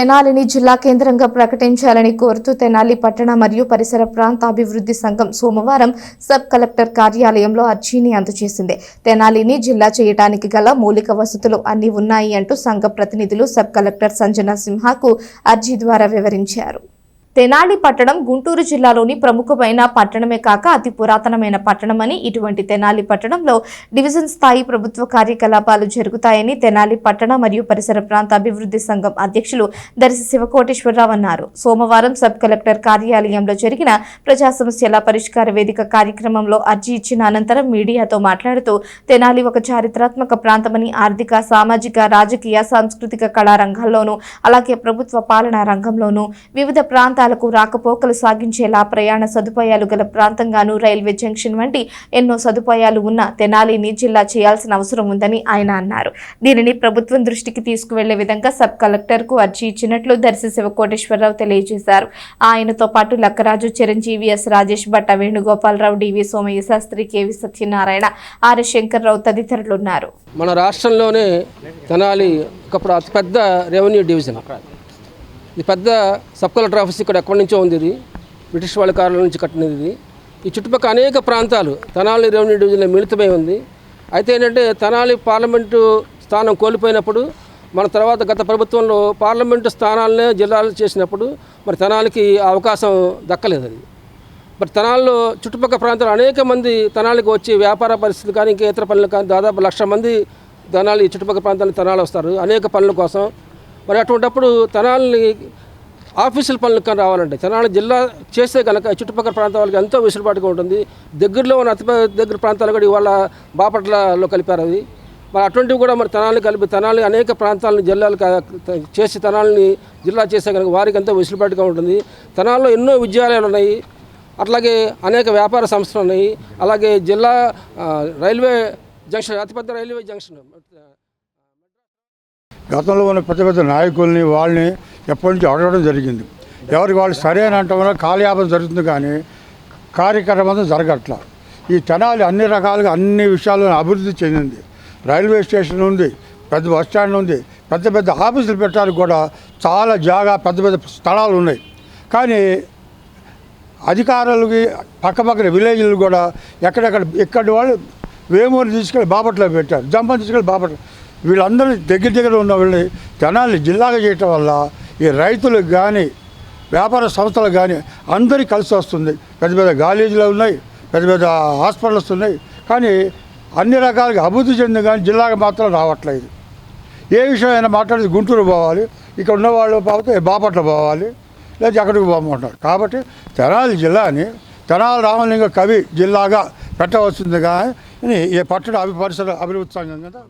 తెనాలిని జిల్లా కేంద్రంగా ప్రకటించాలని కోరుతూ తెనాలి పట్టణ మరియు పరిసర ప్రాంత అభివృద్ధి సంఘం సోమవారం సబ్ కలెక్టర్ కార్యాలయంలో అర్జీని అందజేసింది. తెనాలిని జిల్లా చేయడానికి గల మౌలిక వసతులు అన్ని ఉన్నాయి అంటూ సంఘ ప్రతినిధులు సబ్ కలెక్టర్ సంజన సింహాకు అర్జీ ద్వారా వివరించారు. తెనాలి పట్టణం గుంటూరు జిల్లాలోని ప్రముఖమైన పట్టణమే కాక అతి పురాతనమైన పట్టణమని ఇటువంటి తెనాలి పట్టణంలో డివిజన్ స్థాయి ప్రభుత్వ కార్యకలాపాలు జరుగుతాయని తెనాలి పట్టణ మరియు పరిసర ప్రాంత అభివృద్ధి సంఘం అధ్యక్షులు దర్శి శివకోటేశ్వరరావు అన్నారు. సోమవారం సబ్ కలెక్టర్ కార్యాలయంలో జరిగిన ప్రజా సమస్యల పరిష్కార వేదిక కార్యక్రమంలో అర్జీ ఇచ్చిన అనంతరం మీడియాతో మాట్లాడుతూ తెనాలి ఒక చారిత్రాత్మక ప్రాంతమని ఆర్థిక సామాజిక రాజకీయ సాంస్కృతిక కళా రంగాల్లోనూ అలాగే ప్రభుత్వ పాలనా రంగంలోనూ వివిధ ప్రాంత ప్రాంతాలకు రాకపోకలు సాగించేలా ప్రయాణ సదుపాయాలు గల ప్రాంతంగాను రైల్వే జంక్షన్ వంటి ఎన్నో సదుపాయాలు ఉన్న తెనాలిని జిల్లా చేయాల్సిన అవసరం ఉందని ఆయన అన్నారు. దీనిని ప్రభుత్వం దృష్టికి తీసుకువెళ్ళే విధంగా సబ్ కలెక్టర్కు అర్జీ ఇచ్చినట్లు దర్శి శివకోటేశ్వరరావు తెలియజేశారు. ఆయనతో పాటు Lakkaraju Chiranjeevi S. Rajesh Bhatta Venugopalarao DV Somaiah Sastry KV Satyanarayana R. Sankararao తదితరులున్నారు మన రాష్ట్రంలోనే తెనాలి ఒకప్పుడు అతిపెద్ద రెవెన్యూ డివిజన్. ఇది పెద్ద సబ్ కలెక్టర్ ఆఫీస్ ఇక్కడ ఎక్కడి నుంచో ఉంది ఇది. బ్రిటిష్ వాళ్ళ కాలం నుంచి కట్టినది ఇది. ఈ చుట్టుపక్కల అనేక ప్రాంతాలు తనాలి రెవెన్యూ డివిజన్లో మిళితమై ఉంది. అయితే ఏంటంటే తెనాలి పార్లమెంటు స్థానం కోల్పోయినప్పుడు మన తర్వాత గత ప్రభుత్వంలో పార్లమెంటు స్థానాలనే జిల్లాలు చేసినప్పుడు మరి తనాలికి అవకాశం దక్కలేదు అది. మరి తెనాల్లో చుట్టుపక్కల ప్రాంతాలు అనేక మంది తనాలకు వచ్చి వ్యాపార పరిస్థితులు కానీ ఇంకా ఇతర పనులు కానీ దాదాపు లక్ష మంది తెనాలి ఈ చుట్టుపక్కల ప్రాంతాలకు తనాలు వస్తారు. అనేక పనుల కోసం మరి అటువంటప్పుడు తెనాలని ఆఫీసుల పనులు కానీ రావాలంటే తెనాలి జిల్లా చేస్తే కనుక చుట్టుపక్కల ప్రాంతాల వాళ్ళకి ఎంతో వెసులుబాటుగా ఉంటుంది. దగ్గరలో ఉన్న అతి దగ్గర ప్రాంతాలు కూడా ఇవాళ బాపట్లలో కలిపారు అది. మరి అటువంటివి కూడా మరి తెనాలి కలిపి తెనాలి అనేక ప్రాంతాలను జిల్లాలు చేసి తెనాలిని జిల్లా చేస్తే కనుక వారికి ఎంతో వెసులుబాటుగా ఉంటుంది. తెనాల్లో ఎన్నో విద్యాలయాలు ఉన్నాయి. అట్లాగే అనేక వ్యాపార సంస్థలు ఉన్నాయి. అలాగే జిల్లా రైల్వే జంక్షన్ అతిపెద్ద రైల్వే జంక్షన్ గతంలో ఉన్న పెద్ద పెద్ద నాయకుల్ని వాళ్ళని ఎప్పటి నుంచి అడగడం జరిగింది. ఎవరికి వాళ్ళు సరే అని అంటాం వల్ల కాలయాపన జరుగుతుంది కానీ కార్యక్రమం జరగట్ల. ఈ తెనాలి అన్ని రకాలుగా అన్ని విషయాల్లో అభివృద్ధి చెందింది. రైల్వే స్టేషన్ ఉంది పెద్ద బస్ స్టాండ్ ఉంది పెద్ద పెద్ద ఆఫీసులు పెట్టడానికి కూడా చాలా జాగా పెద్ద పెద్ద స్థలాలు ఉన్నాయి. కానీ అధికారులకి పక్కపక్కన విలేజ్లు కూడా ఎక్కడెక్కడ ఇక్కడి వాళ్ళు వేమూరు తీసుకెళ్ళి బాపట్లో పెట్టారు జంపని తీసుకెళ్ళి బాపట్ల వీళ్ళందరూ దగ్గర దగ్గర ఉన్న వాళ్ళని జనాల్ని జిల్లాగా చేయటం వల్ల ఈ రైతులకు కానీ వ్యాపార సంస్థలకు కానీ అందరికీ కలిసి వస్తుంది. పెద్ద పెద్ద కాలేజీలు ఉన్నాయి పెద్ద పెద్ద హాస్పిటల్స్ ఉన్నాయి. కానీ అన్ని రకాలుగా అభివృద్ధి చెందిన కానీ జిల్లాగా మాత్రం రావట్లేదు. ఏ విషయం అయినా మాట్లాడితే గుంటూరు పోవాలి ఇక్కడ ఉన్నవాళ్ళు పోతే బాపట్ల పోవాలి లేదా ఎక్కడికి పోమంటారు కాబట్టి తెనాలి జిల్లాని తెనాలి రామలింగ కవి జిల్లాగా పెట్టవలసింది కానీ ఈ పట్టణ అభి పరిసర అభివృద్ధి సంఘం కదా